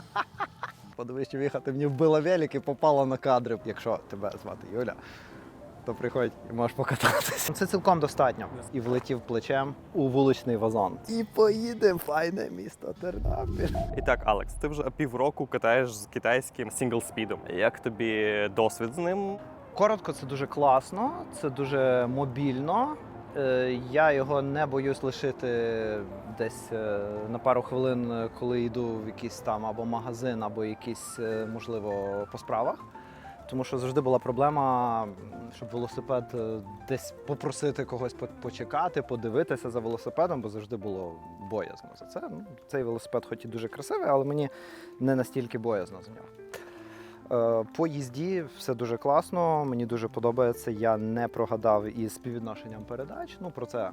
Подивись, їхати мені вбила велик і попала на кадри. Якщо тебе звати Юля, то приходь і можеш покататися. Це цілком достатньо. І влетів плечем у вуличний вазон. І поїде файне місто Тернопіль. І так, Алекс, ти вже півроку катаєш з китайським сінглспідом. Як тобі досвід з ним? Коротко, це дуже класно, це дуже мобільно. Е, Я його не боюсь лишити десь е, на пару хвилин, е, коли йду в якийсь там або магазин, або якийсь, можливо, по справах. Тому що завжди була проблема, щоб велосипед десь попросити когось по- почекати, подивитися за велосипедом, бо завжди було боязно за це. Ну, Цей велосипед, хоч і дуже красивий, але мені не настільки боязно за нього. Е, По їзді все дуже класно, мені дуже подобається. Я не прогадав із співвідношенням передач. Ну про це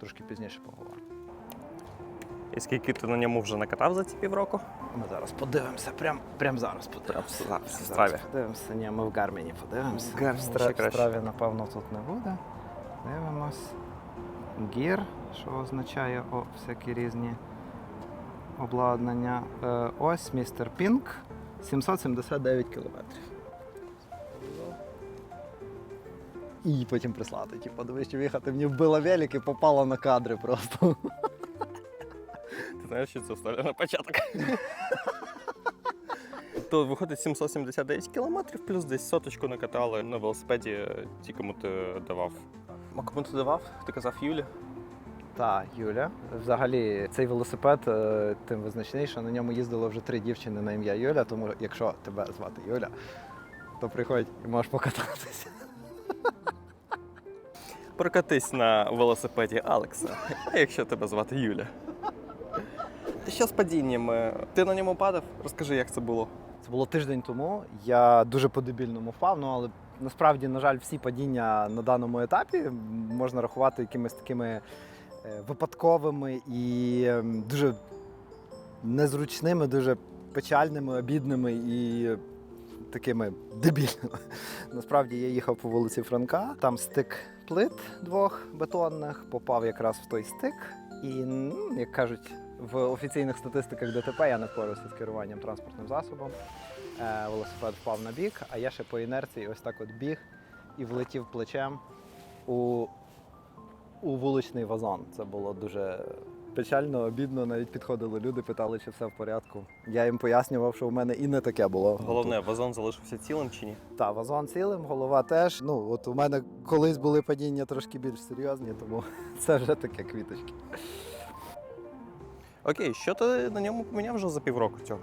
трошки пізніше поговоримо. І скільки ти на ньому вже накатав за ці півроку? Ми зараз подивимося, прям, прям зараз подивимося. Прям зараз, в Зараз подивимося. Ні, ми в Гарміні подивимося. В Гарміні В Стра- ще краще. Страві, напевно, тут не буде. Дивимось. Гір, що означає о, всякі різні обладнання. Е, ось містер Пінк, 779 кілометрів. І потім прислати. Типу, дивись, що мені вбила велик і попала на кадри просто. Ти знаєш, що це вставлю на початок. То виходить 779 кілометрів, плюс десь соточку накатали на велосипеді, ті, кому ти давав. А кому ти давав? Ти казав Юлі? Так, Юля. Взагалі, цей велосипед е, тим визначний, що на ньому їздило вже три дівчини на ім'я Юля, тому якщо тебе звати Юля, то приходь і можеш покататися. Прокатись на велосипеді Алекса, якщо тебе звати Юля. Що з падіннями? Ти на ньому падав? Розкажи, як це було. Це було тиждень тому. Я дуже по-дебільному впав, ну але насправді, на жаль, всі падіння на даному етапі можна рахувати якимись такими випадковими і ем, дуже незручними, дуже печальними, обідними і такими дебільними. Насправді я їхав по вулиці Франка, там стик плит двох бетонних, попав якраз в той стик. І, як кажуть, в офіційних статистиках ДТП я не впорався з керуванням транспортним засобом. Е, велосипед впав на бік, а я ще по інерції ось так от біг і влетів плечем у, у вуличний вазон. Це було дуже печально, обідно. Навіть підходили люди, питали, чи все в порядку. Я їм пояснював, що в мене і не таке було. Головне, вазон залишився цілим чи ні? Та, вазон цілим, голова теж. Ну, от у мене колись були падіння трошки більш серйозні, тому це вже таке квіточки. Окей, що ти на ньому поміняв вже за півроку цього?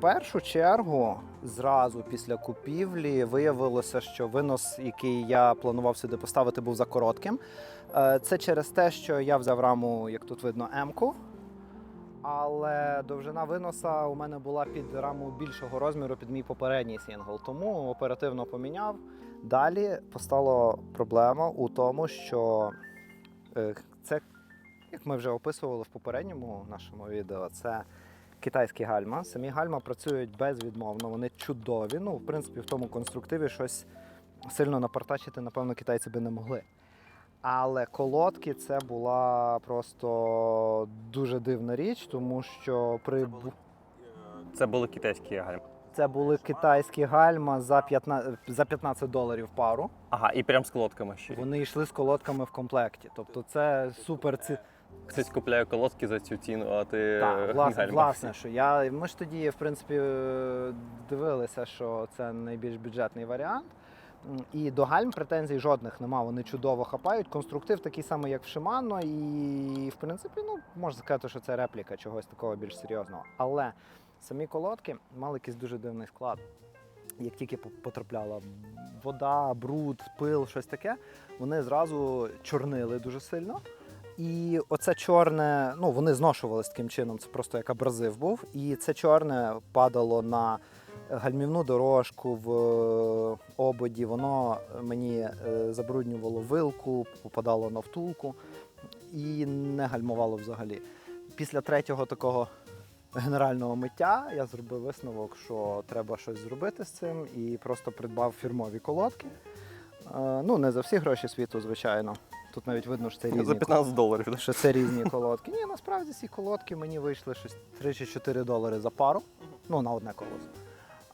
Першу чергу, зразу після купівлі виявилося, що винос, який я планував сюди поставити, був за коротким. Е, Це через те, що я взяв раму, як тут видно, М-ку. Але довжина виноса у мене була під раму більшого розміру під мій попередній сінгл, тому оперативно поміняв. Далі постала проблема у тому, що е, це, як ми вже описували в попередньому нашому відео, це китайські гальма. Самі гальма працюють безвідмовно, вони чудові. Ну, в принципі, в тому конструктиві щось сильно напартачити, напевно, китайці би не могли. Але колодки це була просто дуже дивна річ, тому що при Це були китайські гальми. це були китайські гальма за 15, за 15 доларів пару. Ага, і прям з колодками ще. Вони йшли з колодками в комплекті. Тобто це супер ці. Хтось купляє колодки за цю ціну, а ти Так, власне, гальма. власне, що я. Ми ж тоді, в принципі, е, дивилися, що це найбільш бюджетний варіант. І до гальм претензій жодних нема. Вони чудово хапають. Конструктив такий самий, як в Shimano, і в принципі, ну можна сказати, що це репліка чогось такого більш серйозного. Але самі колодки мали якийсь дуже дивний склад. Як тільки потрапляла вода, бруд, пил, щось таке, вони зразу чорнили дуже сильно. І оце чорне, ну вони зношувалися таким чином, це просто як абразив був. І це чорне падало на гальмівну дорожку в е, ободі, воно мені е, забруднювало вилку, попадало на втулку і не гальмувало взагалі. Після третього такого генерального миття я зробив висновок, що треба щось зробити з цим, і просто придбав фірмові колодки. Е, Ну, не за всі гроші світу, звичайно. Тут навіть видно, що це різні За 15 доларів. що це різні колодки. Ні, насправді ці колодки мені вийшли щось 3 чи 4 долари за пару. ну на одне колесо.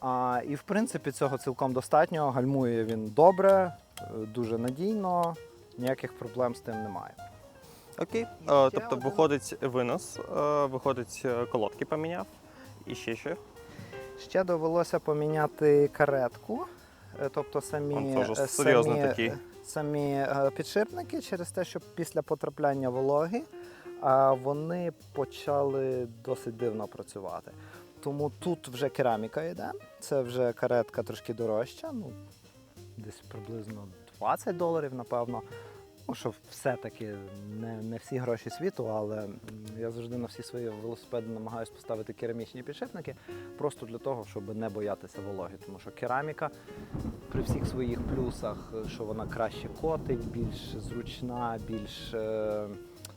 А, і в принципі цього цілком достатньо. Гальмує він добре, е, дуже надійно, ніяких проблем з тим немає. Окей. Е, тобто один. виходить винос, е, виходить е, колодки поміняв. І ще що? Ще довелося поміняти каретку, тобто самі, Он теж е, самі, такий. Самі е, підшипники через те, що після потрапляння вологи вони почали досить дивно працювати. Тому тут вже кераміка йде, це вже каретка трошки дорожча, ну десь приблизно 20 доларів, напевно. Ну, що все-таки не, не всі гроші світу, але я завжди на всі свої велосипеди намагаюся поставити керамічні підшипники, просто для того, щоб не боятися вологи. Тому що кераміка при всіх своїх плюсах, що вона краще котить, більш зручна, більш е,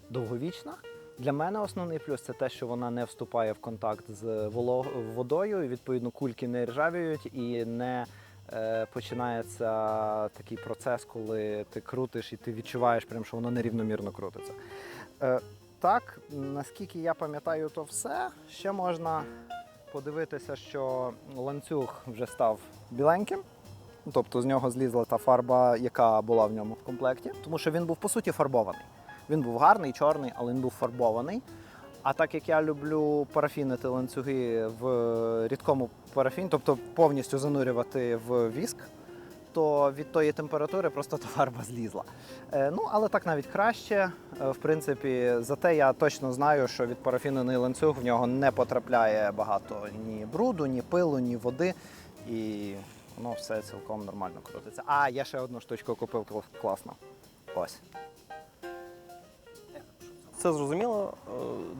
довговічна. Для мене основний плюс це те, що вона не вступає в контакт з водою, і відповідно кульки не ржавіють і не починається такий процес, коли ти крутиш і ти відчуваєш, прям, що воно нерівномірно крутиться. Е, так, наскільки я пам'ятаю, то все. Ще можна подивитися, що ланцюг вже став біленьким. Тобто з нього злізла та фарба, яка була в ньому в комплекті, тому що він був по суті фарбований. Він був гарний, чорний, але він був фарбований. А так як я люблю парафінити ланцюги в рідкому парафіні, тобто повністю занурювати в віск, то від тої температури просто фарба злізла. Е, ну, але так навіть краще. Е, в принципі, зате я точно знаю, що від парафінений ланцюг в нього не потрапляє багато ні бруду, ні пилу, ні води. І воно все цілком нормально крутиться. А, я ще одну штучку купив класно. Ось. Це зрозуміло. Е,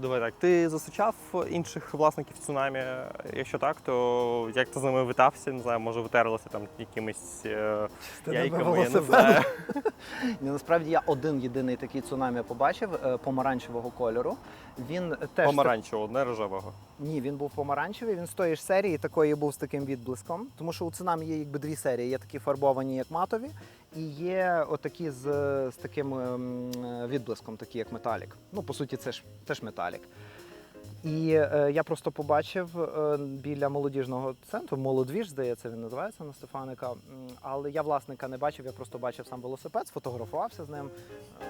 Давай так. Ти зустрічав інших власників цунамі? Якщо так, то як ти з ними витався? Не знаю, може витерлися там якимись е, яйками, я не знаю. Ні, насправді я один єдиний такий цунамі побачив е, помаранчевого кольору. Він теж Помаранчевого, не рожевого. Ні, він був помаранчевий. Він з тої ж серії такої був з таким відблиском. Тому що у цунамі є якби дві серії: є такі фарбовані, як матові, і є отакі з, з таким ем, відблиском, такі як металік. Ну, по суті, це ж теж металік. І е, я просто побачив е, біля молодіжного центру, молодвіж, здається, він називається на Стефаника. Але я власника не бачив, я просто бачив сам велосипед, сфотографувався з ним е,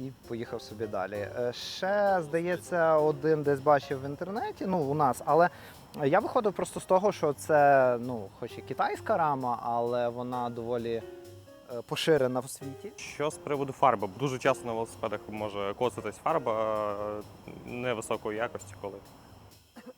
і поїхав собі далі. Е, Ще, здається, один десь бачив в інтернеті, ну, у нас, але я виходив просто з того, що це, ну, хоч і китайська рама, але вона доволі поширена в світі. Що з приводу фарби? Дуже часто на велосипедах може коцатись фарба е, невисокої якості, коли.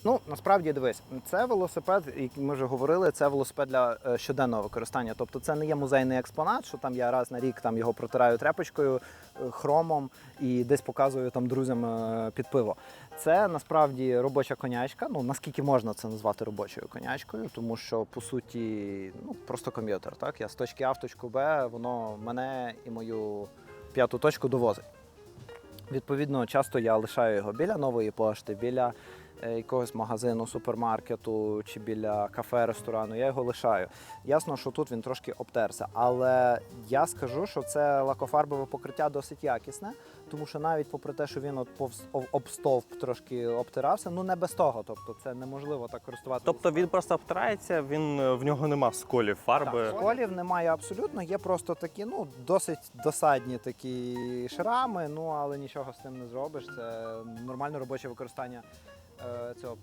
Ну, насправді дивись, це велосипед, який ми вже говорили, це велосипед для е, щоденного використання. Тобто це не є музейний експонат, що там я раз на рік там його протираю тряпочкою, е, хромом і десь показую там друзям е, під пиво. Це насправді робоча конячка. Ну наскільки можна це назвати робочою конячкою, тому що по суті, ну просто комп'ютер. Так, я з точки А в точку Б, воно мене і мою п'яту точку довозить. Відповідно, часто я лишаю його біля нової пошти, біля якогось магазину, супермаркету чи біля кафе, ресторану. Я його лишаю. Ясно, що тут він трошки обтерся, але я скажу, що це лакофарбове покриття досить якісне, тому що навіть попри те, що він от повз об- стовп трошки обтирався, ну не без того. Тобто це неможливо так користуватися. Тобто він просто обтирається, він е, в нього нема сколів фарби. Так, сколів немає абсолютно. Є просто такі, ну, досить досадні такі шрами, ну але нічого з тим не зробиш. Це нормальне робоче використання е, цього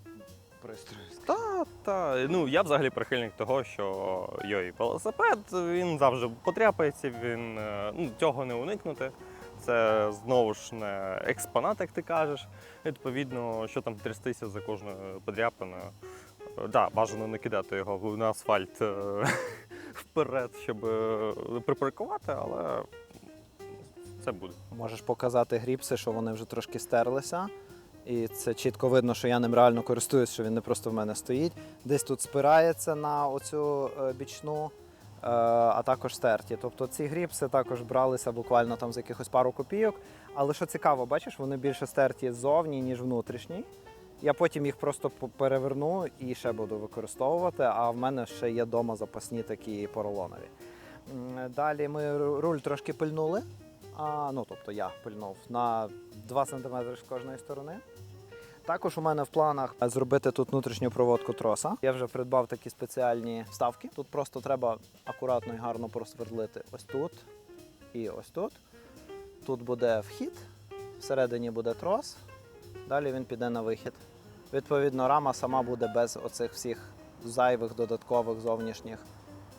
пристрою. Та, та. Ну, я взагалі прихильник того, що йой, велосипед він завжди потряпається, він е, ну, цього не уникнути. Це знову ж не експонат, як ти кажеш. Відповідно, що там трястися за кожною подряпиною. Е, Да, бажано не кидати його на асфальт е, вперед, щоб е, припаркувати, але це буде. Можеш показати гріпси, що вони вже трошки стерлися. І це чітко видно, що я ним реально користуюсь, що він не просто в мене стоїть. Десь тут спирається на оцю е, бічну, е, а також стерті. Тобто ці гріпси також бралися буквально там з якихось пару копійок. Але що цікаво, бачиш, вони більше стерті ззовні, ніж внутрішні. Я потім їх просто переверну і ще буду використовувати. А в мене ще є вдома запасні такі поролонові. Далі ми руль трошки пильнули. А, ну, тобто я пильнув на 2 см з кожної сторони. Також у мене в планах зробити тут внутрішню проводку троса. Я вже придбав такі спеціальні вставки. Тут просто треба акуратно і гарно просвердлити ось тут і ось тут. Тут буде вхід, всередині буде трос, далі він піде на вихід. Відповідно, рама сама буде без оцих всіх зайвих додаткових зовнішніх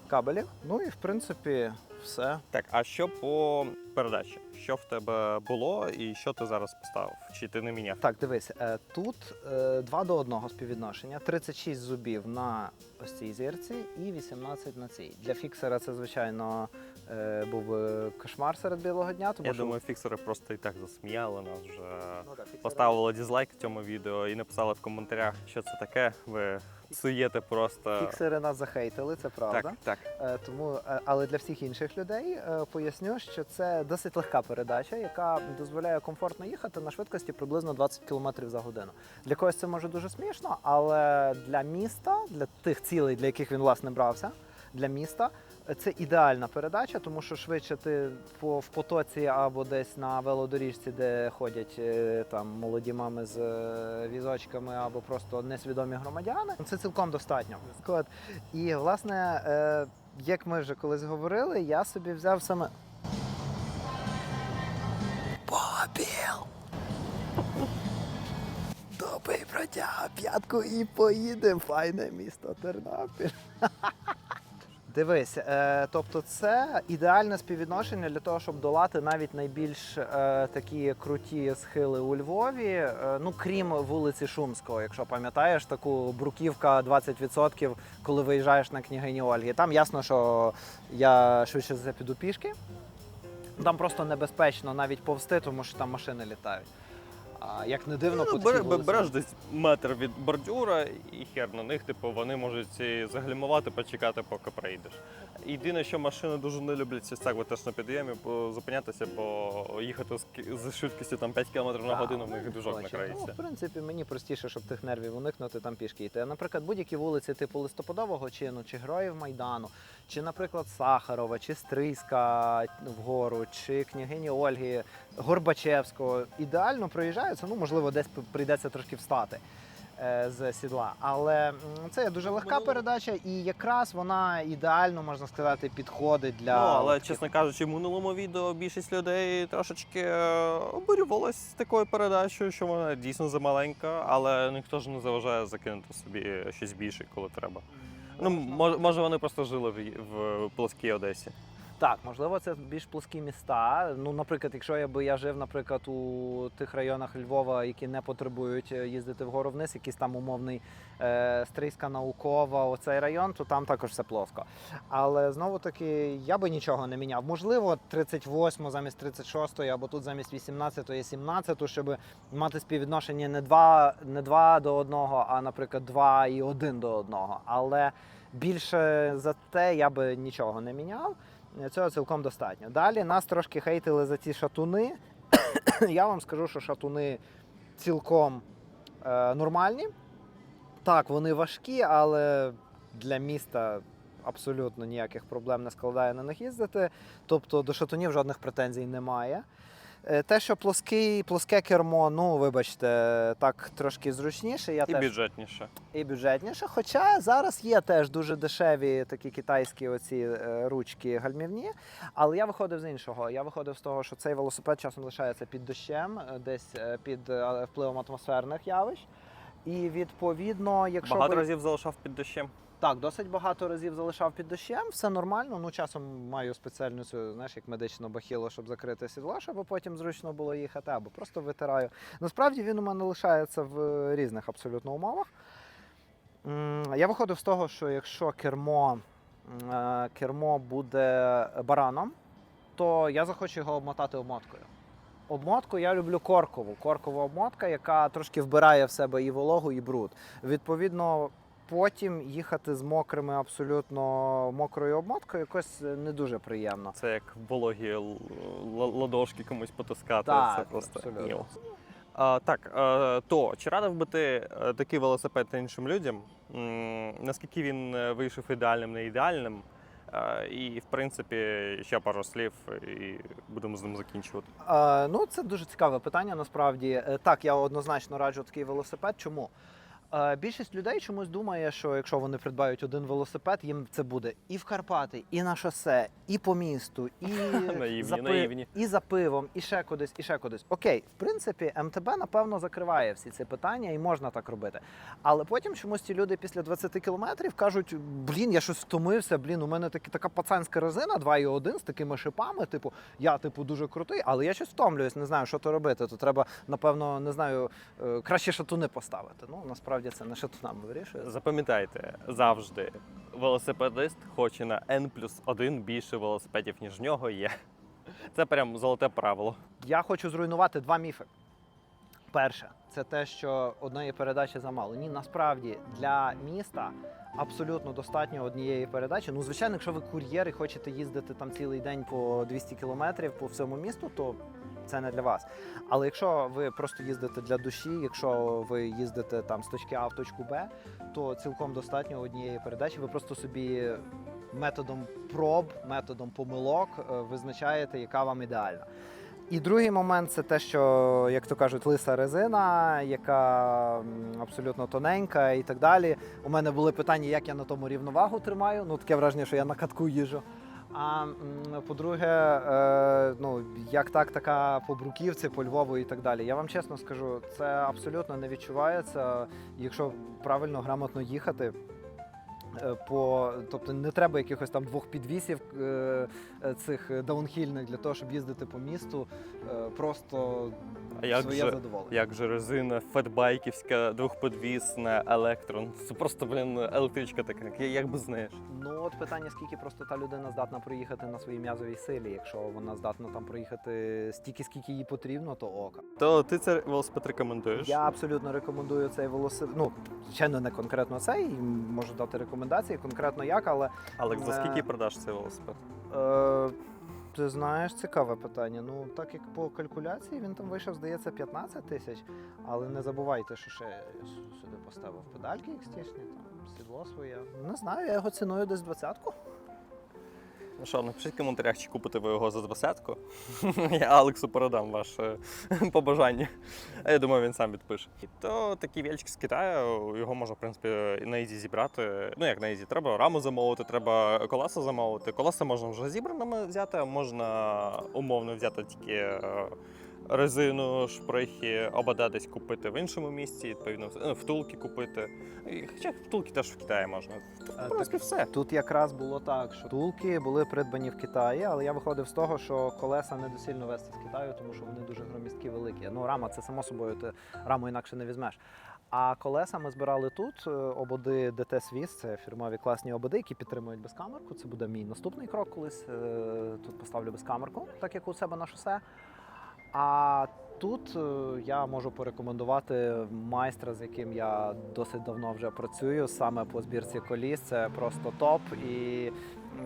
кабелів. Ну і в принципі все. Так, а що по передачі? Що в тебе було і що ти зараз поставив? Чи ти не міняв? Так, дивись, е, тут е, 2 до 1 співвідношення, 36 зубів на ось цій зірці і 18 на цій. Для фіксера це, звичайно, е, був би кошмар серед білого дня. Тому Я що думаю, фіксери просто і так засміяли нас вже. Ну, фіксери- Поставили дизлайк цьому відео і написали в коментарях, що це таке. Ви псуєте просто. фіксери нас захейтили, це правда. Так, так. Е, Тому, е, але для всіх інших людей е, поясню, що це досить легка передача, яка дозволяє комфортно їхати на швидкості приблизно 20 км за годину. Для когось це може дуже смішно, але для міста, для тих цілей, для яких він власне брався, для міста. Це ідеальна передача, тому що швидше ти по в потоці або десь на велодоріжці, де ходять е, там молоді мами з е, візочками, або просто несвідомі громадяни. Це цілком достатньо. І власне, е, як ми вже колись говорили, я собі взяв саме. Побіл! Добий бродяга, п'ятку і поїдемо. Файне місто Тернопіль. Дивись, е, тобто це ідеальне співвідношення для того, щоб долати навіть найбільш е, такі круті схили у Львові. Е, ну крім вулиці Шумського, якщо пам'ятаєш, таку бруківка 20%, коли виїжджаєш на княгині Ольги. Там ясно, що я швидше за все піду пішки. Там просто небезпечно навіть повсти, тому що там машини літають. А як не дивно, Ну, вулиці- береш десь метр від бордюра і хер на них, типу, вони можуть заглімувати, почекати, поки проїдеш. Єдине, що машини дуже не люблять так от теж на підйомі бо зупинятися, бо їхати з швидкістю там 5 км на годину в ну, них движок точно. накриється. Ну, в принципі, мені простіше, щоб тих нервів уникнути, там пішки йти. Наприклад, будь-які вулиці типу листопадового чину, чи Героїв Майдану, чи, наприклад, Сахарова, чи Стрийська вгору, чи княгині Ольги, Горбачевського. Ідеально проїжджаються, ну, можливо, десь прийдеться трошки встати. е, З сідла, але це є дуже легка передача, і якраз вона ідеально можна сказати підходить для Ну, але, чесно кажучи, в минулому відео більшість людей трошечки е, обурювалась такою передачею, що вона дійсно замаленька, але ніхто ж не заважає закинути собі щось більше, коли треба. Ну, може, може вони просто жили в, в плоскій Одесі. Так, можливо, це більш плоскі міста. Ну, наприклад, якщо я би я жив, наприклад, у тих районах Львова, які не потребують е, їздити вгору вниз, якийсь там умовний е, Стрийська наукова, оцей район, то там також все плоско. Але знову таки я би нічого не міняв. Можливо, 38 замість 36 або тут замість 18 17, щоб мати співвідношення не 2, не 2 до 1, а, наприклад, 2 і 1 до 1. Але більше за те я би нічого не міняв. Цього цілком достатньо. Далі нас трошки хейтили за ці шатуни. Я вам скажу, що шатуни цілком е, нормальні. Так, вони важкі, але для міста абсолютно ніяких проблем не складає на них їздити. Тобто до шатунів жодних претензій немає. Е, Те, що плоский, плоске кермо, ну вибачте, так трошки зручніше. Я І теж бюджетніше. і бюджетніше. Хоча зараз є теж дуже дешеві такі китайські оці е, ручки гальмівні. Але я виходив з іншого. Я виходив з того, що цей велосипед часом лишається під дощем, е, десь під впливом атмосферних явищ. І відповідно, якщо Багато ви... разів залишав під дощем. Так, досить багато разів залишав під дощем, все нормально. Ну часом маю спеціальну цю, знаєш, як медичну бахілу, щоб закрити сідло, щоб потім зручно було їхати, або просто витираю. Насправді він у мене лишається в різних абсолютно умовах. Я виходив з того, що якщо кермо, е, кермо буде бараном, то я захочу його обмотати обмоткою. Обмотку я люблю коркову. Коркова обмотка, яка трошки вбирає в себе і вологу, і бруд. Відповідно, потім їхати з мокрими, абсолютно мокрою обмоткою якось не дуже приємно. Це як вологі ладошки комусь потискати. Так, це просто абсолютно. А, так, е, то чи радив би ти е, такий велосипед іншим людям? М, Наскільки він е, вийшов ідеальним, не ідеальним? Е, І, в принципі, ще пару слів, і будемо з ним закінчувати. Е, ну, це дуже цікаве питання. Насправді, Е, так, я однозначно раджу такий велосипед. Чому? Більшість людей чомусь думає, що якщо вони придбають один велосипед, їм це буде і в Карпати, і на шосе, і по місту, і Наївні, за, пи- наївні. і за пивом, і ще кудись, і ще кудись. Окей, в принципі, МТБ напевно закриває всі ці питання, і можна так робити. Але потім чомусь ці люди після 20 кілометрів кажуть: блін, я щось втомився, блін, у мене таки така пацанська резина 2,1 з такими шипами. Типу, я типу дуже крутий, але я щось втомлююсь, не знаю, що то робити. То треба, напевно, не знаю, е, краще шатуни поставити. Ну насправді це не шатунами вирішує. Запам'ятайте, завжди велосипедист хоче на N плюс 1 більше велосипедів, ніж в нього є. Це прям золоте правило. Я хочу зруйнувати два міфи. Перше, це те, що одної передачі замало. Ні, насправді для міста абсолютно достатньо однієї передачі. Ну, звичайно, якщо ви кур'єр і хочете їздити там цілий день по 200 кілометрів по всьому місту, то це не для вас. Але якщо ви просто їздите для душі, якщо ви їздите там з точки А в точку Б, то цілком достатньо однієї передачі. Ви просто собі методом проб, методом помилок е, визначаєте, яка вам ідеальна. І другий момент це те, що, як то кажуть, лиса резина, яка абсолютно тоненька і так далі. У мене були питання, як я на тому рівновагу тримаю. Ну, таке враження, що я на катку їжу. А по-друге, е, ну як так, така по бруківці, по Львову і так далі. Я вам чесно скажу, це абсолютно не відчувається, якщо правильно грамотно їхати. е, По, тобто не треба якихось там двох підвісів е, цих даунхільних для того, щоб їздити по місту. Просто А як своє же- задоволення. Як же резина фетбайківська, двохподвісна, електрон. Це просто, блін, електричка така. Як неї? ж? Ну от питання, скільки просто та людина здатна проїхати на своїй м'язовій силі. Якщо вона здатна там проїхати стільки, скільки їй потрібно, то ока. То ти це велосипед рекомендуєш? Я абсолютно рекомендую цей велосипед. Ну, звичайно, не конкретно цей, можу дати рекомендації, конкретно як, але Алекс, за Е. скільки продаш цей велосипед? е, ти знаєш, цікаве питання. Ну, так як по калькуляції він там вийшов, здається, 15 тисяч. Але не забувайте, що ще сюди поставив педальки екстішні, там сідло своє. Не знаю, я його ціною десь двадцятку. Ну що, напишіть в коментарях, чи купите ви його за двадцятку. Я Алексу передам ваше побажання. А я думаю, він сам відпише. І То такий вільчик з Китаю, його можна, в принципі, на Ізі зібрати. Ну, як на Ізі, треба раму замовити, треба колеса замовити. Колеса можна вже зібраними взяти, а можна умовно взяти тільки е, резину, шприхи, обода десь купити в іншому місці, відповідно, ну, втулки купити. І Хоча втулки теж в Китаї можна. В принципі, все. Тут якраз було так, що тулки були придбані в Китаї, але я виходив з того, що колеса недосильно вести з Китаю, тому що вони дуже громісткі великі. Ну, рама це само собою, ти раму інакше не візьмеш. А колеса ми збирали тут. е, Ободи DT Swiss, це фірмові класні ободи, які підтримують безкамерку. Це буде мій наступний крок колись. е, Тут поставлю безкамерку, так як у себе на шосе. А тут е, я можу порекомендувати майстра, з яким я досить давно вже працюю, саме по збірці коліс. Це просто топ. І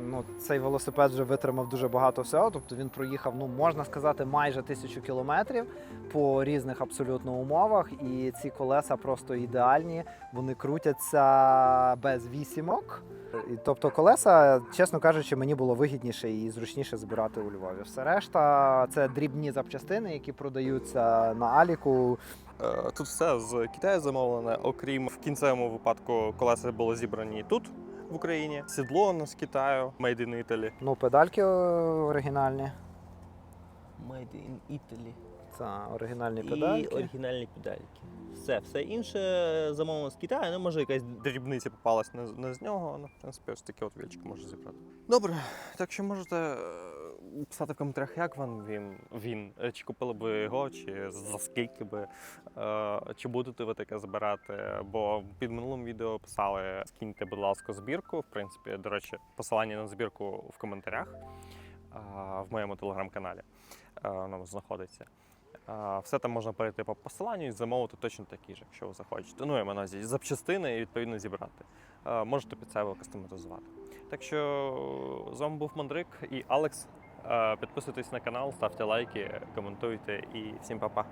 ну, цей велосипед вже витримав дуже багато всього. Тобто він проїхав, ну можна сказати, майже тисячу кілометрів по різних абсолютно умовах. І ці колеса просто ідеальні. Вони крутяться без вісімок. І, тобто колеса, чесно кажучи, мені було вигідніше і зручніше збирати у Львові. Все решта це дрібні запчастини, які продаються на Аліку. Е, Тут все з Китаю замовлене, окрім в кінцевому випадку колеса були зібрані тут, в Україні. Сідло з Китаю, Made in Italy. Ну, педальки е, оригінальні. Made in Italy. Це оригінальні І оригінальні педальки. Все, все інше замовлено з Китаю, ну може якась дрібниця попалась не, з- не з нього, ну, в принципі, ось такий от вільчик може зібрати. Добре, так що можете е, писати в коментарях, як вам він, він. Е, чи купили би його, чи за скільки би, е, чи будете ви таке збирати. Бо під минулим відео писали, скиньте, будь ласка, збірку. В принципі, до речі, посилання на збірку в коментарях в моєму телеграм-каналі. Воно знаходиться. Все там можна перейти по посиланню і замовити точно такі ж, якщо ви захочете. Ну, я маю на увазі запчастини і відповідно зібрати. Можете під себе кастомізувати. Так що з вами був Мандрик і Алекс. Підписуйтесь на канал, ставте лайки, коментуйте і всім па-па.